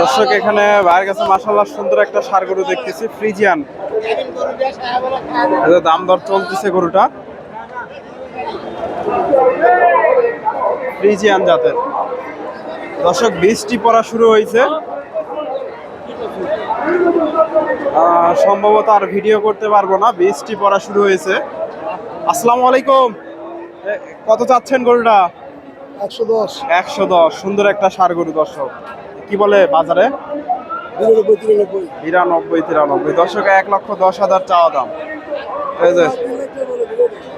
দর্শক, এখানে ভাইয়ের কাছে মাসাল্লাহ সুন্দর একটা সার গরু দেখতেছি, ফ্রিজিয়ান। দাম দর চলতেছে গরুটা। ফ্রিজিয়ান জাতের। দর্শক, বৃষ্টি পড়া শুরু হয়েছে। সম্ভবত আর ভিডিও করতে পারব না, বৃষ্টি পড়া শুরু হয়েছে। আসসালামু আলাইকুম। কত চাচ্ছেন গরুটা? একশো দশ। একশো দশ সুন্দর একটা সার গরু দর্শক। কি বলে বাজারে? বিরানব্বই তিরানব্বই। বিরানব্বই তিরানব্বই। দর্শক এক লক্ষ দশ হাজার চাওয়া দাম। এই যে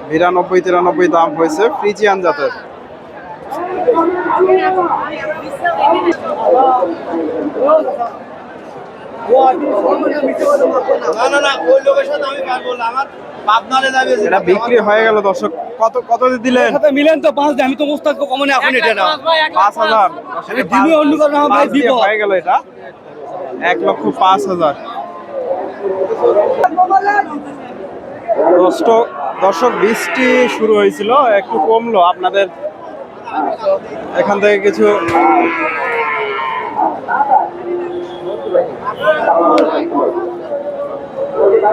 বিরানব্বই তিরানব্বই দাম হয়েছে ফ্রিজিয়ান জাতের। না না না ওই লোকের সাথে আমি পারব না। আমার পাবনারে যাবে এটা বিক্রি হয়ে গেল দর্শক। কত কত দিলেন? সাথে মিলেন তো পাঁচ আমি তো মোস্তাদ কমনে এখন এটা না পাঁচ হাজার। আমি দিবি অন্য কারণে আমার ভাই দিয়ে দিব। হয়ে গেল এটা। এক লক্ষ পাঁচ হাজার। দর্শক দর্শক বৃষ্টি শুরু হয়েছিল একটু কমলো আপনাদের। এখান থেকে কিছু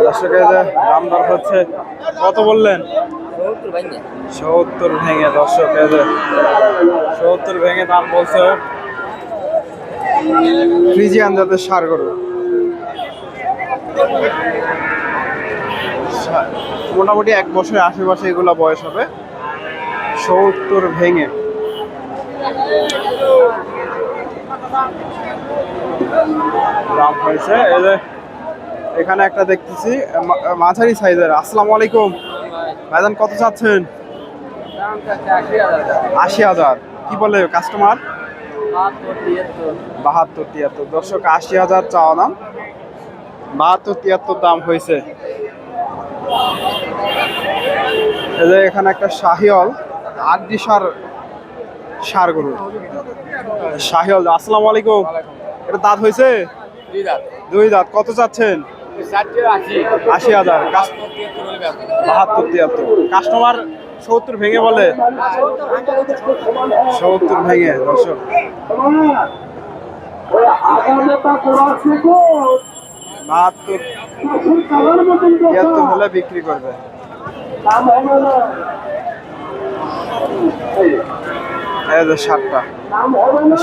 দর্শকের যে দাম দর হচ্ছে, কত বললেন? সত্তর ভেঙে, দর্শক সত্তর ভেঙে দাম বলছে। ফ্রিজিয়ান জাতের সার গরু। মোটামুটি এক বছরের আশেপাশে এগুলো বয়স হবে। সত্তর ভেঙে। দাম হয়েছে। এখানে একটা দেখতেছি মাঝারি সাইজের। আসসালামু আলাইকুম। ভাইজান, কত চাচ্ছেন? আশি হাজার। কি বলে কাস্টমার বাহাত্তর, তিয়াত্তর। দর্শক, আশি হাজার চাওয়া দাম। বাহাত্তর, তিয়াত্তর দাম হয়েছে। এখানে একটা শাহিওল আড্ডি সার সার গরু শাহিওল আসসালামু আলাইকুম। এটা দাঁত হয়েছে? দুই দাঁত। কত চাচ্ছেন? আশি। হাজার। বাহাত্তর তিয়াত্তর। কাস্টমার সত্তর ভেঙে বলে। সত্তর ভেঙে দর্শক। বাহাত্তর তিয়াত্তর হলে বিক্রি করবে। এই যে সাতটা।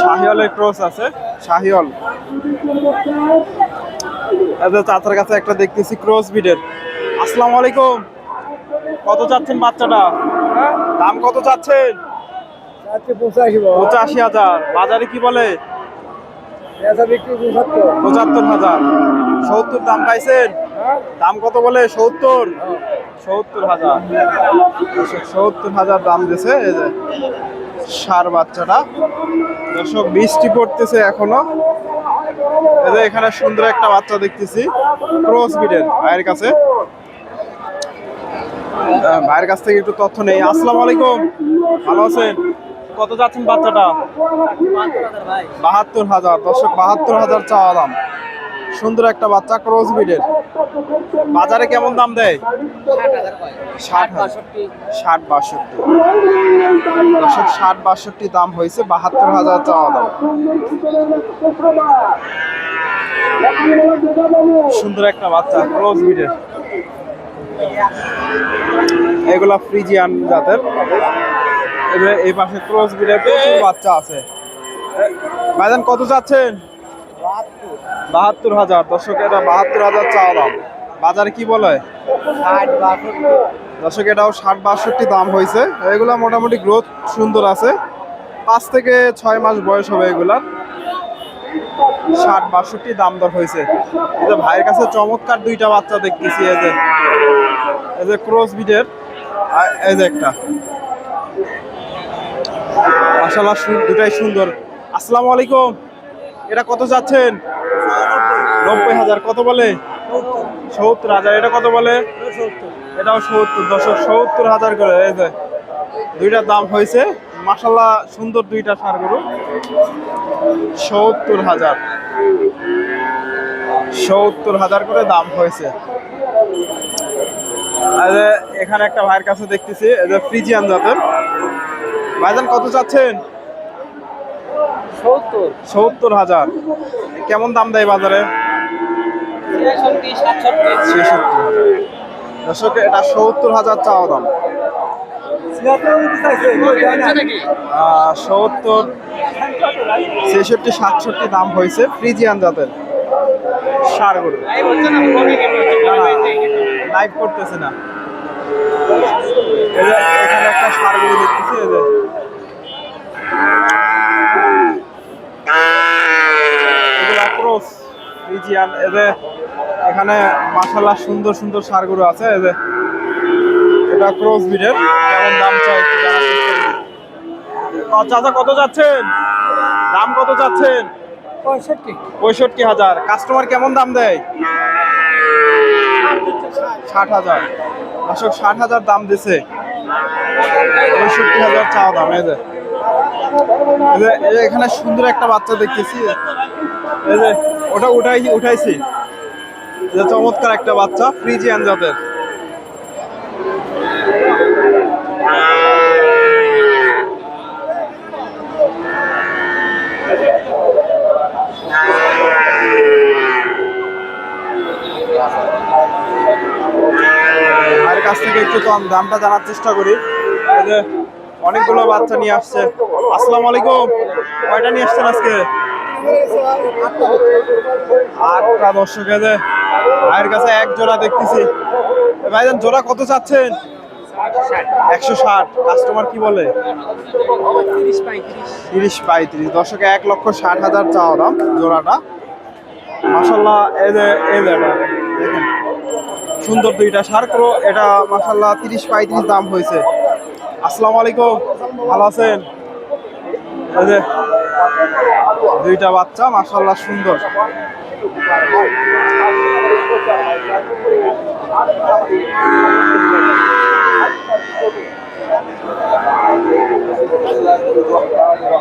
শাহিওলের ক্রস আছে। শাহিওল এই যে চাচার কাছে একটা দেখতেছি ক্রস বিডের। আসসালামু আলাইকুম। কত চাচ্ছেন বাচ্চাটা? দাম কত চাচ্ছেন? পঁচাশি হাজার। বাজারে কি বলে? পঁচাত্তর। হাজার। সত্তর দাম পাইছেন? দাম কত বলে? সত্তর? সত্তর হাজার। সত্তর হাজার দাম দিছে এই যে। সার বাচ্চাটা। দর্শক, বৃষ্টি পড়তেছে এখনও। যে এখানে সুন্দর একটা বাচ্চা দেখতেছি ক্রস বিডের ভাইয়ের কাছে। ভাইয়ের কাছ থেকে একটু তথ্য নেই। আসসালামু আলাইকুম। ভালো আছেন? কত যাচ্ছেন বাচ্চাটা? বাহাত্তর হাজার। দর্শক, বাহাত্তর হাজার চাওয়া দাম। সুন্দর একটা বাচ্চা ক্রস বিডের বাজারে কেমন দাম দেয়? ষাট ষাট বাষট্টি। ষাট বাষট্টি দাম হয়েছে, বাহাত্তর হাজার চাওয়া দাম। সুন্দর একটা বাচ্চা ক্রস বিডের এগুলা ফ্রিজিয়ান জাতের। এই পাশে ক্রস বিডের প্রচুর বাচ্চা আছে। ভাইজান, কত চাচ্ছেন? বাহাত্তর হাজার। দর্শক এটা বাহাত্তর হাজার চাওয়া দাম। বাজারে কি বলে? দর্শক এটাও ষাট বাষট্টি দাম হয়েছে। এগুলা মোটামুটি গ্রোথ সুন্দর আছে। পাঁচ থেকে ছয় মাস বয়স হবে এগুলার। ষাট বাষট্টি দাম দর হয়েছে। এই যে ভাইয়ের কাছে চমৎকার দুইটা বাচ্চা দেখতেছি এই যে এই যে ক্রস আর এই যে একটা। মাশাআল্লাহ দুটাই সুন্দর। আসসালামু আলাইকুম। এটা কত যাচ্ছেন? নব্বই হাজার, কত বলে? সত্তর হাজার, এটা কত বলে? এটাও সত্তর দশক সত্তর হাজার করে দুইটার দাম হয়েছে। মাসাল্লাহ সুন্দর দুইটা সার গরু। সত্তর হাজার। সত্তর হাজার করে দাম হয়েছে। এখানে একটা ভাইয়ের কাছে দেখতেছি ফ্রিজিয়ান জাতের। ভাইজান, কত চাচ্ছেন সত্তর। হাজার। কেমন দাম দেয় বাজারে? দর্শক এটা সত্তর হাজার চাওয়া দাম। সত্তর ছেষট্টি সাতষট্টি দাম হয়েছে ফ্রিজিয়ান জাতের সার লাইভ করতেছে না। এখানে একটা সার গরু দেখতেছি এই যে এগুলা ক্রস ফ্রিজিয়ান এই যে এখানে মাশাল্লাহ সুন্দর সুন্দর সার গরু আছে এই যে এটা ক্রস বিডের কেমন দাম চাই চাচা কত যাচ্ছেন? দাম কত যাচ্ছেন? পঁয়ষট্টি। পঁয়ষট্টি হাজার। কাস্টমার কেমন দাম দেয়? ষাট হাজার। দর্শক ষাট হাজার দাম দিছে। পঁয়ষট্টি হাজার চাওয়া দাম যে এখানে সুন্দর একটা বাচ্চা দেখতেছি। এই যে, ওটা উঠাই, উঠাইছি। যে চমৎকার একটা বাচ্চা ফ্রিজিয়ান জাতের ভাইয়ের কাছ থেকে একটু কম দামটা জানার চেষ্টা করি। অনেকগুলো বাচ্চা নিয়ে আসছে। আসসালামু আলাইকুম। কয়টা নিয়ে আসছেন আজকে? আটটা দর্শক যে ভাইয়ের কাছে এক জোড়া দেখতেছি। ভাইজান, জোড়া কত চাচ্ছেন? একশো ষাট। কাস্টমার কি বলে? তিরিশ পঁয়ত্রিশ। দর্শকে, এক লক্ষ ষাট হাজার চাওয়া দাম জোড়াটা। মাসাল্লাহ এই যে সুন্দর দুইটা সার করো। এটা মাসাল্লাহ তিরিশ পঁয়ত্রিশ দাম হয়েছে। আসসালামু আলাইকুম। ভালো আছেন? এই দুইটা বাচ্চা মাসাল্লাহ সুন্দর।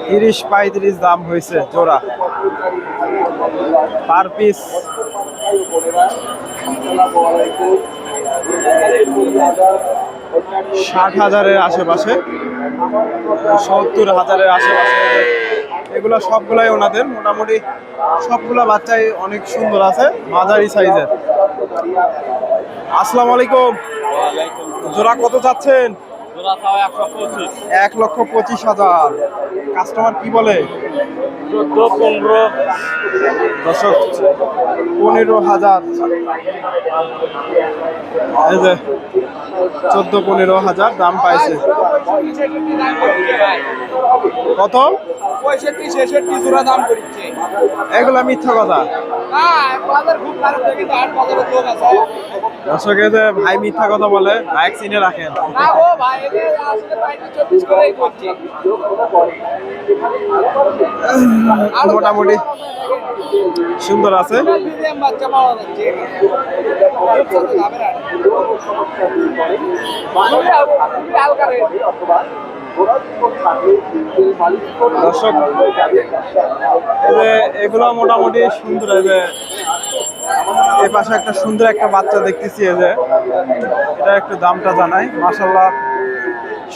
তিরিশ পঁয়ত্রিশ দাম হয়েছে জোড়া। Per piece. ষাট হাজারের আশেপাশে, সত্তর হাজারের আশেপাশে। এগুলো সবগুলাই ওনাদের। মোটামুটি সবগুলা বাচ্চাই অনেক সুন্দর আছে মাঝারি সাইজের। আসসালামু আলাইকুম। জোড়া কত চাচ্ছেন? এক লক্ষ পঁচিশ হাজার কাস্টমার কি বলে চোদ্দ পনেরো দশক পনেরো হাজার এই যে চোদ্দ পনেরো হাজার দাম পাইছে কত পঁয়ষট্টি ছেষট্টি জোড়া দাম করছে এগুলা মিথ্যা কথা। দর্শক ভাই মিথ্যা কথা বলে ভাই চিনে রাখেন মোটামুটি সুন্দর আছে। দর্শক এগুলো মোটামুটি সুন্দর যে এই পাশে একটা সুন্দর একটা বাচ্চা দেখতেছি এই যে। এটা একটু দামটা জানাই। মাসাল্লাহ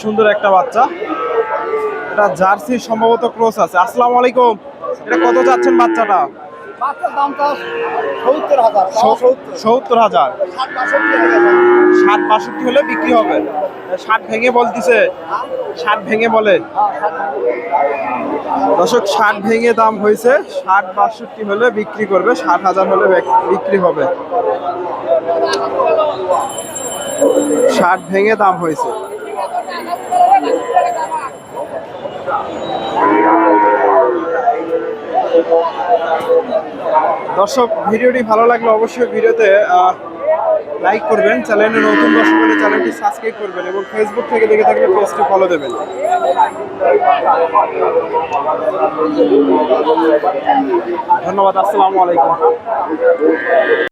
সুন্দর একটা বাচ্চা। এটা জার্সি সম্ভবত ক্রস আছে। আসসালামু আলাইকুম। এটা কত যাচ্ছেন বাচ্চাটা? সত্তর হাজার ষাট বাষট্টি হলে বিক্রি হবে। ষাট ভেঙে বলতিছে। ষাট ভেঙে বলে। দশক ষাট ভেঙে দাম হয়েছে। ষাট বাষট্টি হলে বিক্রি করবে। ষাট হাজার হলে বিক্রি হবে। ষাট ভেঙে দাম হয়েছে। দর্শক, ভিডিওটি ভালো লাগলে অবশ্যই ভিডিওতে লাইক করবেন, চ্যানেলে নতুন দর্শক হলে চ্যানেলটি সাবস্ক্রাইব করবেন এবং ফেসবুক থেকে দেখে থাকলে পেজটি ফলো দেবেন। ধন্যবাদ, আসসালামু আলাইকুম।